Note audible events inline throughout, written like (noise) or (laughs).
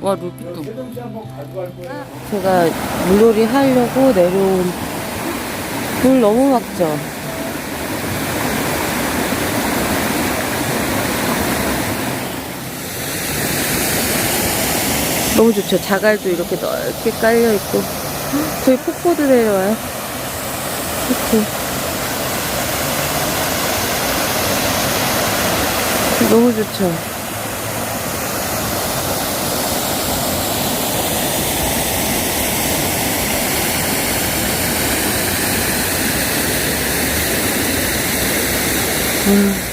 와 루비통 제가 물놀이 하려고 내려온 물 너무 막죠. 너무 좋죠. 자갈도 이렇게 넓게 깔려있고. 저희 내려와요 폭포 너무 좋죠 와.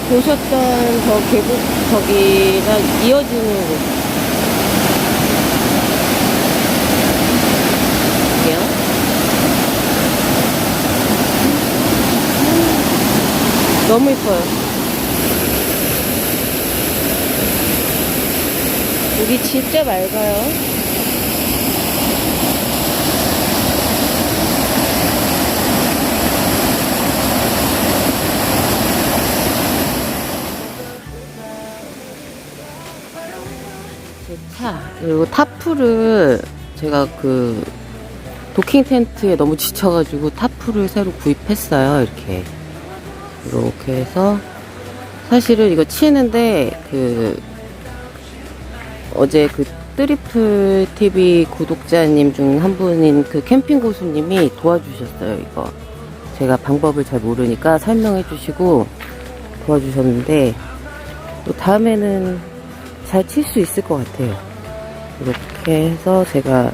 보셨던 저 계곡 저기랑 이어지는 곳. 볼게요. 너무 이뻐요. 여기 진짜 맑아요. 그리고 타프를 제가 그 도킹 텐트에 너무 지쳐가지고 타프를 새로 구입했어요. 이렇게. 이렇게 해서 사실은 이거 치는데 그 어제 그 트리플 TV 구독자님 중 한 분인 그 캠핑 고수님이 도와주셨어요. 이거 제가 방법을 잘 모르니까 설명해 주시고 도와주셨는데 또 다음에는 잘 칠 수 있을 것 같아요. 이렇게 해서 제가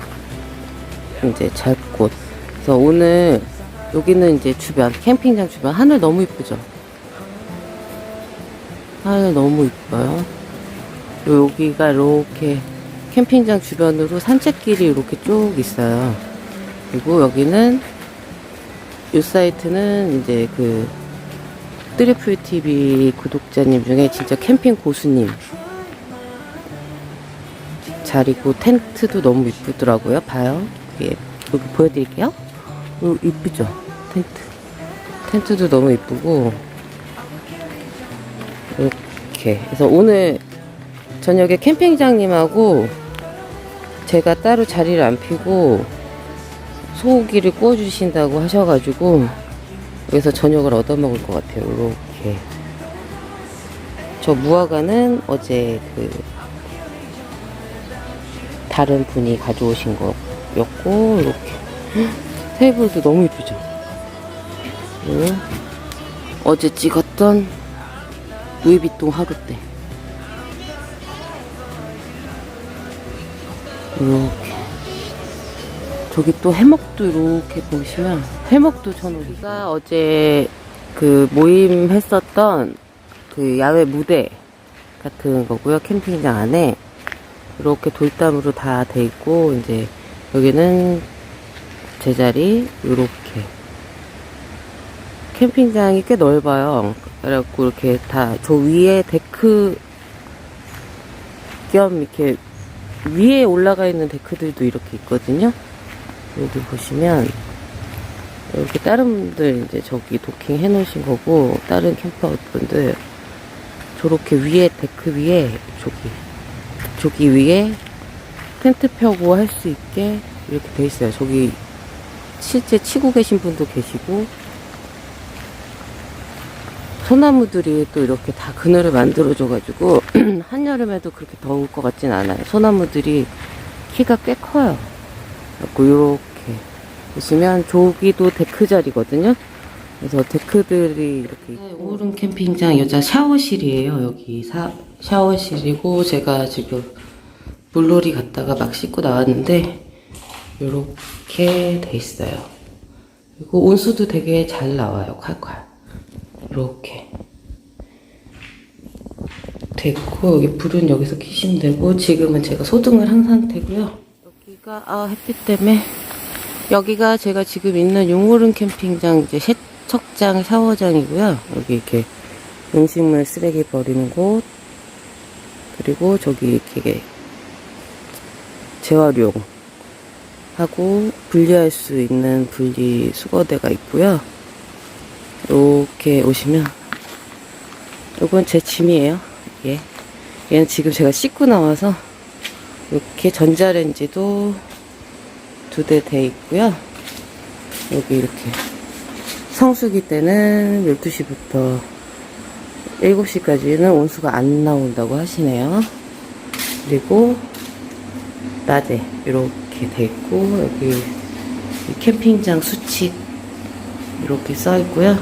이제 잘 곳. 그래서 오늘 여기는 이제 주변, 캠핑장 주변 하늘 너무 이쁘죠? 하늘 너무 이뻐요. 여기가 이렇게 캠핑장 주변으로 산책길이 이렇게 쭉 있어요. 그리고 여기는 이 사이트는 이제 그 트리플 TV 구독자님 중에 진짜 캠핑 고수님 자리고 텐트도 너무 이쁘더라고요. 봐요. 여기, 여기 보여드릴게요. 어, 이쁘죠? 텐트. 텐트도 너무 이쁘고 이렇게. 그래서 오늘 저녁에 캠핑장님하고 제가 따로 자리를 안 피고 소고기를 구워주신다고 하셔가지고 여기서 저녁을 얻어먹을 것 같아요. 이렇게. 저 무화과는 어제 그 다른 분이 가져오신 거였고 이렇게. 테이블도 너무. 그리고 어제 찍었던 루이비통 하루 때. 이렇게. 저기 또 해먹도 이렇게 보시면 해먹도 천우기가 어제 그 모임 했었던 그 야외 무대 같은 거고요 캠핑장 안에 이렇게 돌담으로 다 돼 있고 이제 여기는 제자리 이렇게 캠핑장이 꽤 넓어요. 그래갖고 이렇게 다 저 위에 데크 겸 이렇게 위에 올라가 있는 데크들도 이렇게 있거든요. 여기 보시면 이렇게 다른 분들 이제 저기 도킹 해 놓으신 거고 다른 캠퍼 분들 저렇게 위에 데크 위에 저기 저기 위에 텐트 펴고 할 수 있게 이렇게 돼 있어요. 저기 실제 치고 계신 분도 계시고 소나무들이 또 이렇게 다 그늘을 만들어줘가지고 (clears throat) 한여름에도 그렇게 더울 것 같진 않아요. 소나무들이 키가 꽤 커요. 그래갖고 이렇게 보시면 저기도 데크 자리거든요. 그래서 데크들이 이렇게 있고 오름 캠핑장 여자 샤워실이에요. 여기 사, 샤워실이고 제가 지금 물놀이 갔다가 막 씻고 나왔는데 이렇게 돼 있어요. 그리고 온수도 되게 잘 나와요. 콸콸. 이렇게 됐고 여기 불은 여기서 켜시면 되고 지금은 제가 소등을 한 상태고요. 여기가 아 햇빛 때문에 여기가 제가 지금 있는 용오름 캠핑장 이제 세척장 샤워장이고요. 여기 이렇게 음식물 쓰레기 버리는 곳 그리고 저기 이렇게 재활용 하고 분리할 수 있는 분리 수거대가 있고요. 이렇게 오시면 이건 제 짐이에요. 예. 얘는 지금 제가 씻고 나와서 이렇게 전자레인지도 두 대 돼 있고요. 여기 이렇게 성수기 때는 12시부터 7시까지는 온수가 안 나온다고 하시네요. 그리고 낮에 이렇게 돼 있고 여기 이 캠핑장 수칙 이렇게 써 있고요.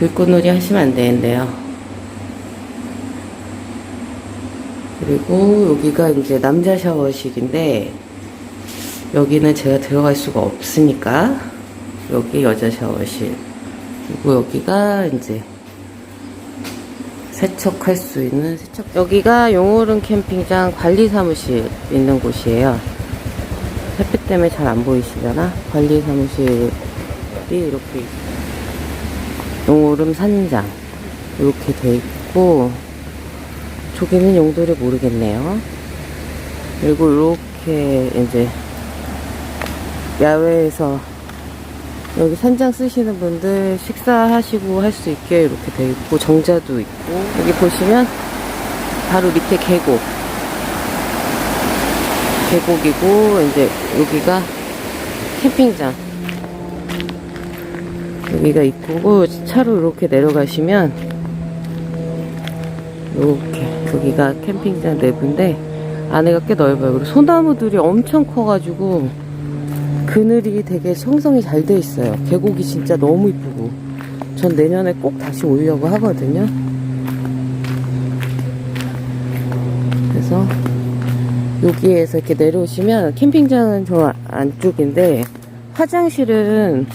불꽃놀이 하시면 안 되는데요. 그리고 여기가 이제 남자 샤워실인데 여기는 제가 들어갈 수가 없으니까 여기 여자 샤워실. 그리고 여기가 이제 세척할 수 있는 세척. 여기가 용오름 캠핑장 관리 사무실 있는 곳이에요. 햇빛 때문에 잘 안 보이시려나? 관리 사무실이 이렇게 용오름 산장 이렇게 돼 있고 저기는 용도를 모르겠네요. 그리고 이렇게 이제 야외에서 여기 산장 쓰시는 분들 식사하시고 할 수 있게 이렇게 돼 있고 정자도 있고. 여기 보시면 바로 밑에 계곡. 계곡이고 이제 여기가 캠핑장. 여기가 있고 차로 이렇게 내려가시면 이렇게 여기가 캠핑장 내부인데 안에가 꽤 넓어요. 그리고 소나무들이 엄청 커가지고 그늘이 되게 형성이 잘 돼 있어요. 계곡이 진짜 너무 이쁘고. 전 내년에 꼭 다시 오려고 하거든요. 그래서 여기에서 이렇게 내려오시면 캠핑장은 저 안쪽인데 화장실은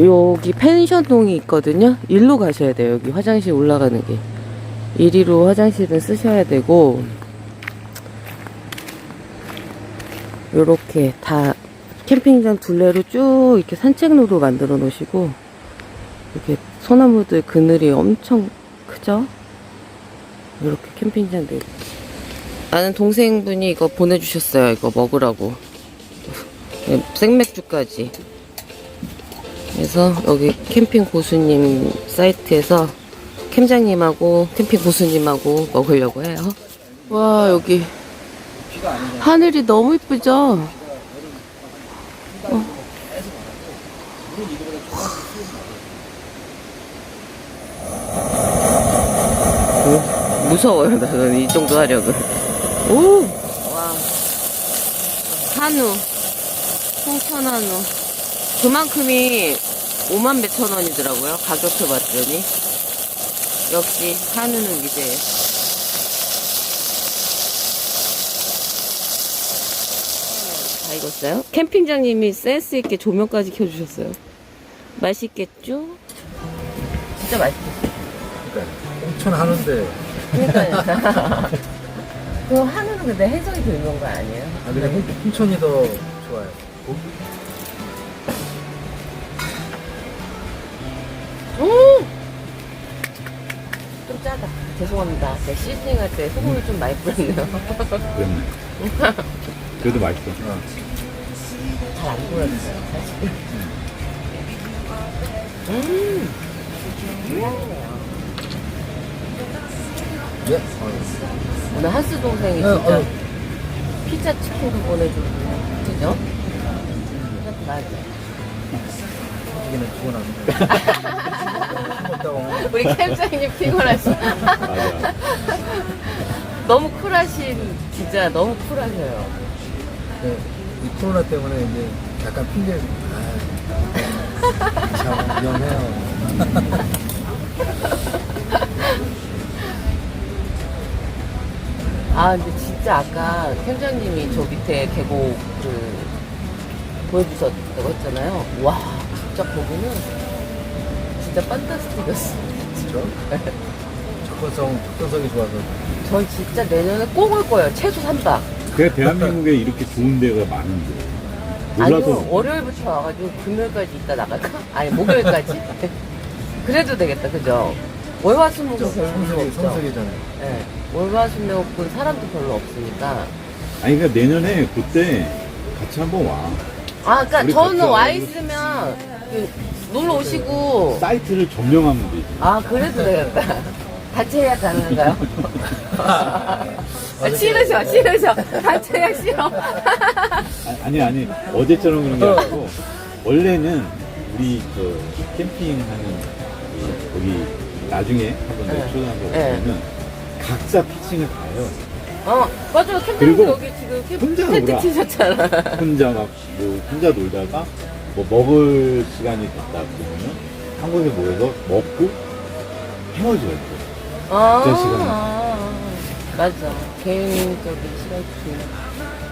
여기 펜션동이 있거든요. 일로 가셔야 돼요. 여기 화장실 올라가는 게. 이리로 화장실은 쓰셔야 되고 요렇게 다 캠핑장 둘레로 쭉 이렇게 산책로로 만들어 놓으시고 이렇게 소나무들 그늘이 엄청 크죠? 이렇게 캠핑장 돼 아는 동생분이 이거 보내주셨어요. 이거 먹으라고. 네, 생맥주까지. 그래서 여기 캠핑 고수님 사이트에서 캠장님하고 캠핑 고수님하고 먹으려고 해요. 와, 여기 하늘이 너무 이쁘죠? 어. 오, 무서워요, 나는 이 정도 하려고. 오! 와. 한우. 홍천한우. 그만큼이 5만 몇천 원이더라고요. 가격표 봤더니. 역시 한우는 미제예요. 다 익었어요? 캠핑장님이 센스 있게 조명까지 켜주셨어요. 맛있겠죠? 진짜 맛있겠죠? 홍천 하는데 그러니까요. (laughs) 그 한우는 근데 해성이 더 유명한 거 아니에요? 아 근데 홍, 홍천이 더 좋아요. 음! 좀 짜다. 죄송합니다. 제가 시즈닝 할 때 소금을 좀 많이 뿌렸네요. 그랬네. (laughs) 그래도 맛있어. 잘안 보였어요, 사실. 음! 예. 어, 오늘 한스 동생이 네, 진짜 어. 피자 치킨도 보내주고, 그죠? (laughs) 맞아. 여기는 피곤합니다. 먹다가 우리 캠장님 피곤하시 맞아. 너무 쿨하신, 진짜 너무 쿨하셔요. 네, 이 코로나 때문에 이제 약간 핑계. 아, 참 위험해요. 아, 근데 진짜 아까 캠장님이 저 밑에 계곡 그, 보여주셨다고 했잖아요. 와, 진짜 거기는 진짜 판타스틱이었어. 그렇죠? 접근성, 접근성이 좋아서. 전 진짜 내년에 꼭 올 거예요. 최소 3박. 그래 대한민국에 이렇게 좋은 데가 많은데 아니요, 몰라서 월요일부터 와가지고 금요일까지 있다 나갈까? (laughs) 아니, 목요일까지? (laughs) 그래도 되겠다, 그죠? 월화수목은 별로 없죠. 성수기잖아요. 네. 월화수목은 사람도 별로 없으니까. 아니 그러니까 내년에 그때 같이 한번 와 아, 그니까 우리 저는 와 있으면 그 놀러 오시고. 사이트를 점령하면 되지 아, 그래도 되겠다. 단체 예약 가능한가요? 아, 싫으셔, 싫으셔. 단체 예약 싫어. 아, 아니 아니 어제처럼 그런 게 아니고 원래는 우리 저 캠핑하는 그 거기 나중에 한번 네. 초대한번 네. 오면 각자 피칭을 다 해요 어, 맞아 요. 캠핑 그리고 여기 지금 캠- 혼자 텐트 놀아. 치셨잖아. 혼자 막 뭐 혼자 놀다가 뭐 먹을 시간이 됐다 그러면은 한 곳에 모여서 먹고 헤어져요 또. 아, 그 시간에. 아, 맞아. 개인 적인 시간 중에.